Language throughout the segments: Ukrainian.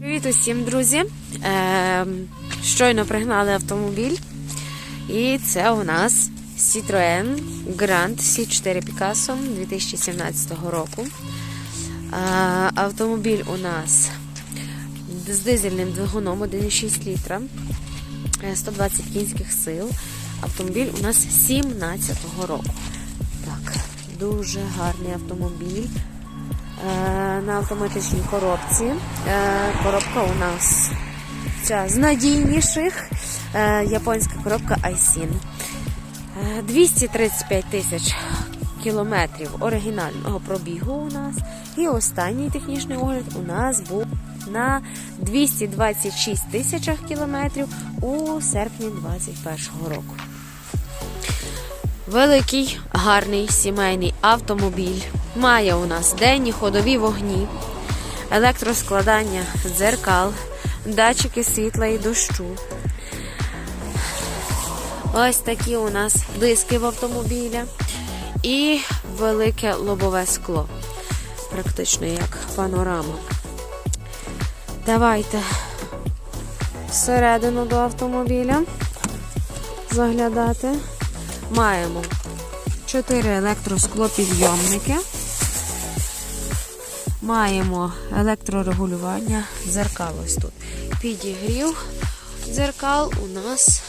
Привіт усім, друзі! Е, щойно пригнали автомобіль. І це у нас Citroën Grand C4 Picasso 2017 року. Е, автомобіль у нас з дизельним двигуном 1,6 літра, е, 120 кінських сил. Автомобіль у нас 17-го року. Так, дуже гарний автомобіль. Е, на автоматичній коробці. Е, Коробка у нас ця з надійніших. Е, Японська коробка. Е, 235 тисяч кілометрів оригінального пробігу у нас. І останній технічний огляд у нас був на 226 тисячах кілометрів у серпні 2021 року. Великий, гарний сімейний автомобіль. Має у нас денні ходові вогні, електроскладання дзеркал, датчики світла і дощу. Ось такі у нас диски в автомобіля і велике лобове скло. Практично як панорама. Давайте всередину до автомобіля заглядати. Маємо 4 електросклопідйомники. Маємо електрорегулювання дзеркал ось тут. Підігрів дзеркал у нас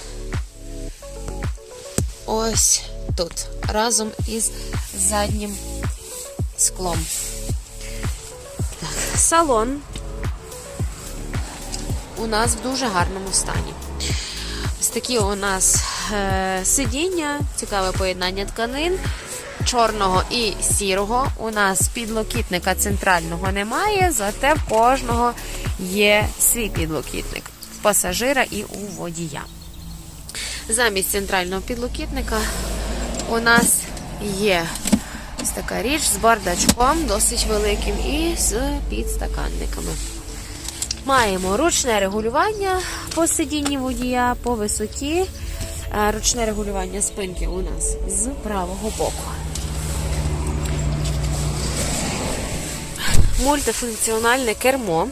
ось тут. Разом із заднім склом. Так, салон у нас в дуже гарному стані. Ось такі у нас е, сидіння, цікаве поєднання тканин, чорного і сірого. У нас підлокітника центрального немає, зате в кожного є свій підлокітник в пасажира і у водія. Замість центрального підлокітника у нас є ось така річ з бардачком, досить великим, і з підстаканниками. Маємо ручне регулювання по сидінні водія, по висоті. Е, Ручне регулювання спинки у нас з правого боку. Мультифункціональне кермо.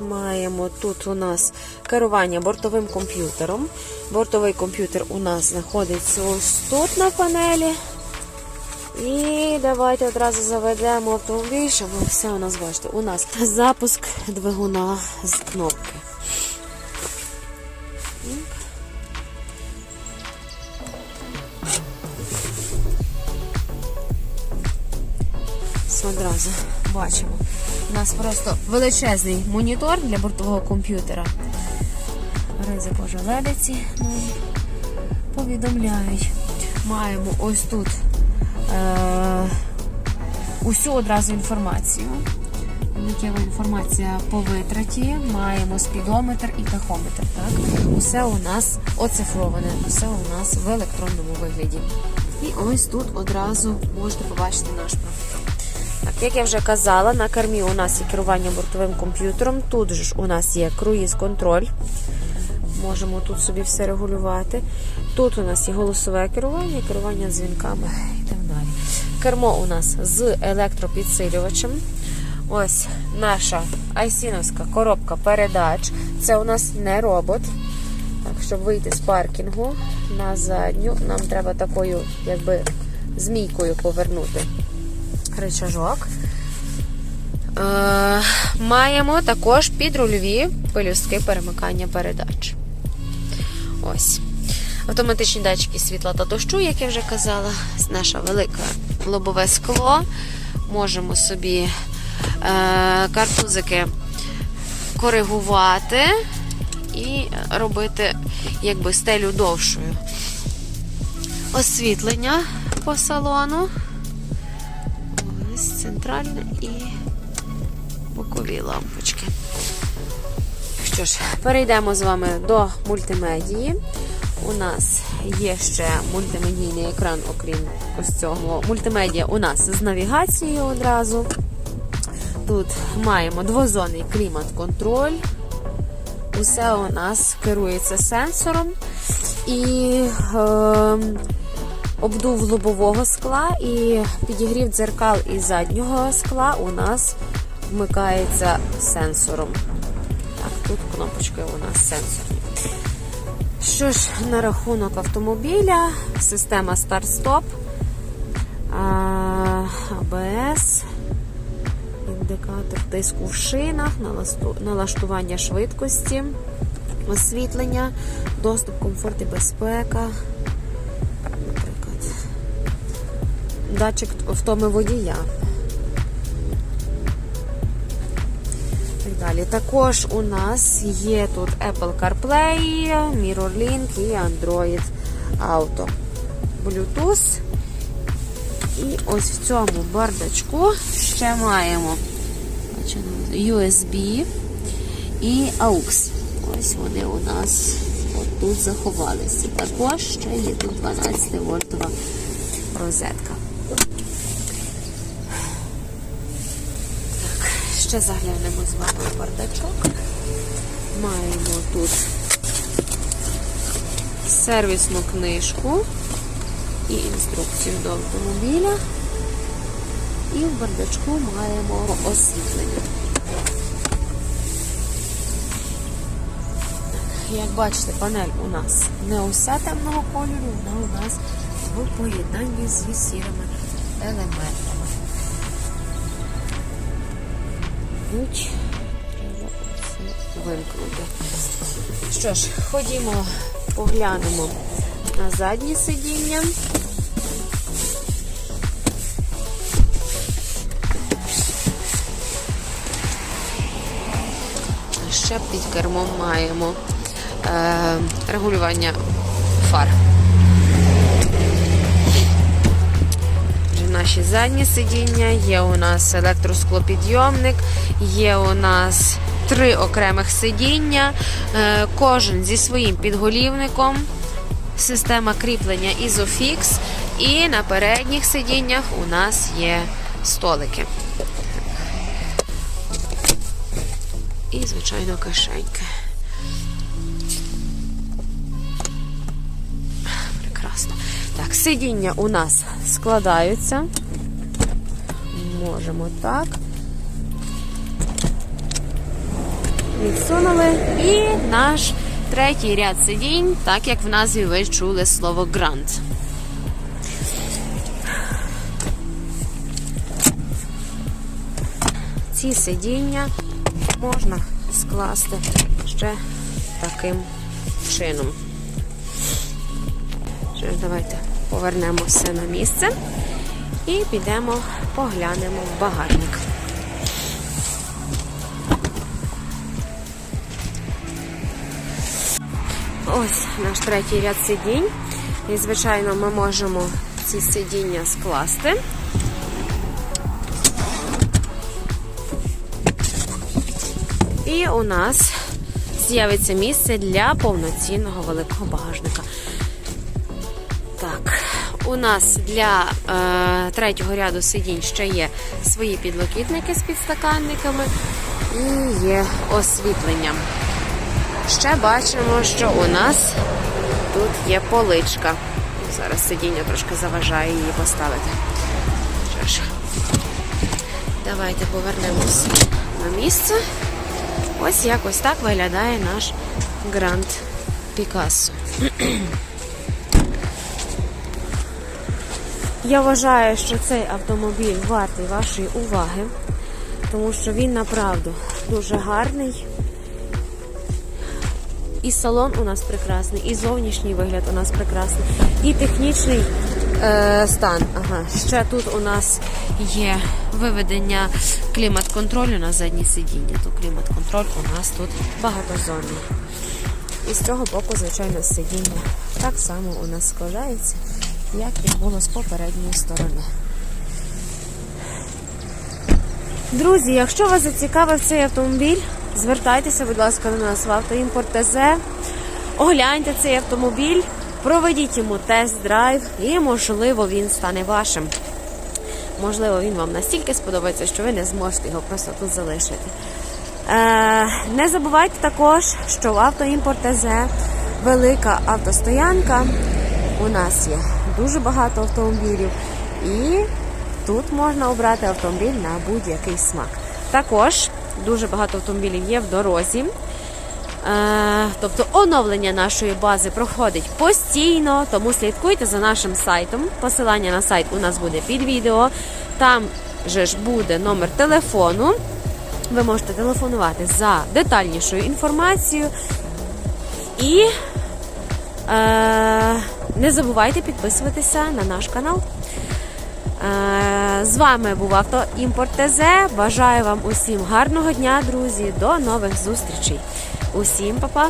Маємо тут у нас керування бортовим комп'ютером. Бортовий комп'ютер у нас знаходиться ось тут на панелі. І давайте одразу заведемо автомобіль, щоб все у нас бачите. У нас запуск двигуна з кнопки. Все одразу бачимо. У нас просто величезний монітор для бортового комп'ютера. Ризик ожеледиці нам повідомляють. Маємо ось тут усю одразу інформацію. Миттєва інформація по витраті, маємо спідометр і тахометр. Так? Усе у нас оцифроване, усе у нас в електронному вигляді. І ось тут одразу можете побачити наш профіль. Так, як я вже казала, на кермі у нас є керування бортовим комп'ютером. Тут же ж у нас є круїз-контроль. Можемо тут собі все регулювати. Тут у нас є голосове керування, керування дзвінками. Кермо у нас з електропідсилювачем. Ось наша айсіновська коробка передач. Це у нас не робот. Так, щоб вийти з паркінгу на задню, нам треба такою, якби, змійкою повернути рычажок. Е, маємо також підрульові пелюстки перемикання передач. Ось. Автоматичні датчики світла та дощу, як я вже казала, наша велика лобове скло. Можемо собі е, картузики коригувати і робити якби стелю довшою. Освітлення по салону. Ось центральне і бокові лампочки. Що ж, перейдемо з вами до мультимедії. У нас є ще мультимедійний екран, окрім ось цього. Мультимедіа у нас з навігацією одразу. Тут маємо двозонний клімат-контроль. Усе у нас керується сенсором. І е, обдув лобового скла і підігрів дзеркал і заднього скла у нас вмикається сенсором. Так, тут кнопочки у нас сенсорні. Що ж, на рахунок автомобіля, система старт-стоп, АБС, індикатор тиску в шинах, налаштування швидкості, освітлення, доступ, комфорт і безпека. Наприклад, датчик втоми водія. Далі. Також у нас є тут Apple CarPlay, MirrorLink і Android Auto. Bluetooth. І ось в цьому бардачку ще маємо USB і AUX. Ось вони у нас тут заховалися. Також ще є тут 12 вольтова розетка. Так, ще заглянемо з вами в бардачок. Маємо тут сервісну книжку і інструкцію до автомобіля. І в бардачку маємо освітлення. Як бачите, панель у нас не уся темного кольору, вона у нас в поєднанні зі сірими елементами. Ключ треба все вимкнути. Що ж, ходімо, поглянемо на заднє сидіння. Ще під кермом маємо е, регулювання фар. Наші задні сидіння, є у нас електросклопідйомник, є у нас три окремих сидіння, е, кожен зі своїм підголівником, система кріплення Isofix, і на передніх сидіннях у нас є столики. І, звичайно, кишеньки. Сидіння у нас складаються. Можемо так. Відсунули. І наш третій ряд сидінь, так як в назві ви чули слово грант. Ці сидіння можна скласти ще таким чином. Що ж, давайте повернемо все на місце і підемо поглянемо в багажник. Ось наш третій ряд сидінь. І, звичайно, ми можемо ці сидіння скласти. І у нас з'явиться місце для повноцінного великого багажника. Так, у нас для е, третього ряду сидінь ще є свої підлокітники з підстаканниками і є освітлення. Ще бачимо, що у нас тут є поличка. Зараз сидіння трошки заважає її поставити. Давайте повернемось на місце. Ось якось так виглядає наш Гранд Пікассо. Я вважаю, що цей автомобіль вартий вашої уваги, тому що він направду дуже гарний. І салон у нас прекрасний, і зовнішній вигляд у нас прекрасний, і технічний е, стан. Ага, ще тут у нас є виведення клімат-контролю на заднє сидіння. То клімат-контроль у нас тут багатозонний. І з цього боку, звичайно, сидіння так само у нас складається, як і було з попередньої сторони. Друзі, якщо вас зацікавив цей автомобіль, звертайтеся, будь ласка, до нас в автоімпорт ТЗ. Огляньте цей автомобіль, проведіть йому тест-драйв і, можливо, він стане вашим. Можливо, він вам настільки сподобається, що ви не зможете його просто тут залишити. Е, не забувайте також, що в автоімпорт ТЗ велика автостоянка. У нас є дуже багато автомобілів, і тут можна обрати автомобіль на будь-який смак. Також дуже багато автомобілів є в дорозі. Е, Тобто оновлення нашої бази проходить постійно, тому слідкуйте за нашим сайтом. Посилання на сайт у нас буде під відео. Там же ж буде номер телефону. Ви можете телефонувати за детальнішою інформацією. І е, не забувайте підписуватися на наш канал. Е, З вами був Автоімпорт ТЗ. Бажаю вам усім гарного дня, друзі. До нових зустрічей. Усім па-па!